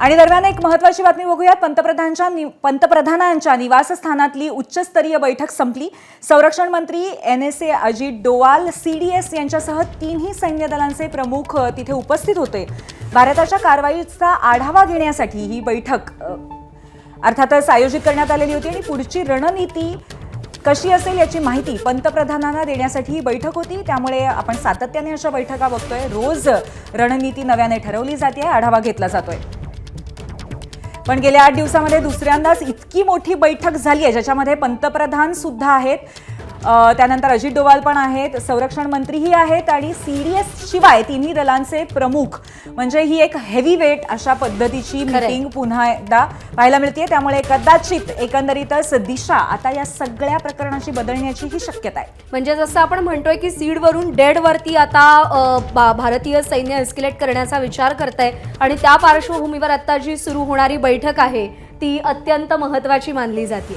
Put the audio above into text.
आणि दरम्यान एक महत्वाची बातमी बघूयात. पंतप्रधानांच्या नि- पंतप्रधानांच्या निवासस्थानातली उच्चस्तरीय बैठक संपली. संरक्षण मंत्री N S A Ajit Doval C D S यांच्यासह तीनही सैन्य दलांचे प्रमुख तिथे उपस्थित होते. भारताच्या कारवाईचा आढावा घेण्यासाठी ही बैठक अर्थातच आयोजित करण्यात आलेली होती आणि पुढची रणनीती कशी असेल याची माहिती पंतप्रधानांना देण्यासाठी ही बैठक होती. त्यामुळे आपण सातत्याने अशा बैठका बघतोय. रोज रणनीती नव्याने ठरवली जाते आढावा घेतला जातोय. पण गेल्या आठ दिवसामध्ये दुसऱ्यांदाच इतकी मोठी बैठक झाली आहे ज्याच्यामध्ये पंतप्रधान सुद्धा आहेत. त्यानंतर अजित डोवाल पण आहेत संरक्षण मंत्रीही आहेत आणि सी डी एस शिवाय तिन्ही दलांचे प्रमुख. म्हणजे ही एक हेवी वेट अशा पद्धतीची. मीटिंग पुन्हा एकदा पाहायला मिळते त्यामुळे कदाचित एकंदरीतच दिशा आता या सगळ्या प्रकरणाची बदलण्याची ही शक्यता आहे. म्हणजे जसं आपण म्हणतोय की सीडवरून डेडवरती आता भारतीय सैन्य एस्केलेट करण्याचा विचार करतंय आणि त्या पार्श्वभूमीवर आता जी सुरू होणारी बैठक आहे ती अत्यंत महत्वाची मानली जाते